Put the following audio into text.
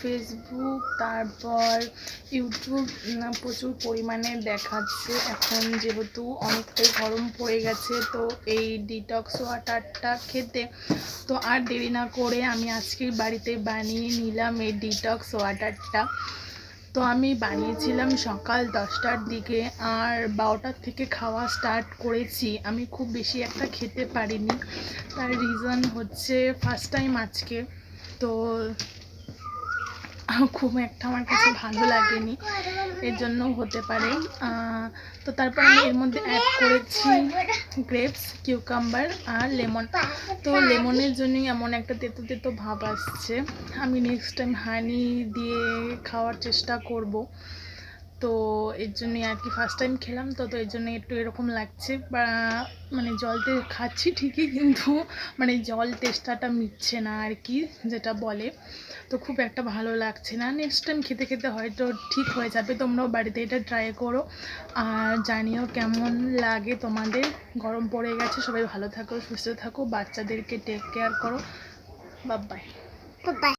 Facebook তারপর YouTube প্রচুর পরিমাণে দেখাচ্ছে। এখন যেহেতু অনেকটাই গরম পড়ে গেছে, তো এই ডিটক্স ওয়াটারটা খেতে তো আর দেরি না করে আমি আজকের বাড়িতে বানিয়ে নিলাম এই ডিটক্স ওয়াটারটা তো আমি বানিয়েছিলাম সকাল দশটার দিকে আর বারোটার থেকে খাওয়া স্টার্ট করেছি। আমি খুব বেশি একটা খেতে পারিনি। তার রিজন হচ্ছে ফার্স্ট টাইম আজকে। তো খুব একটা আমার কাছে ভালো লাগেনি। এর জন্য হতে পারে। তো তারপর আমি এর মধ্যে অ্যাড করেছি গ্রেপস কিউকাম্বার আর লেমন তো লেমনের জন্যই এমন একটা তেতো তেতো ভাব আসছে। আমি নেক্সট টাইম হানি দিয়ে খাওয়ার চেষ্টা করব। তো এর জন্যই আর কি ফার্স্ট টাইম খেলাম, তো তো এর জন্য একটু এরকম লাগছে। বা মানে জলতে খাচ্ছি ঠিকই, কিন্তু মানে জল টেস্টাটা মিটছে না আর কি, যেটা বলে। তো খুব একটা ভালো লাগছে না। নেক্সট টাইম খেতে খেতে হয়তো ঠিক হয়ে যাবে। তোমরাও বাড়িতে এটা ট্রাই করো। আর জানিও কেমন লাগে তোমাদের। গরম পড়ে গেছে, সবাই ভালো থাকো, সুস্থ থাকো, বাচ্চাদেরকে টেক কেয়ার করো। Bye Goodbye.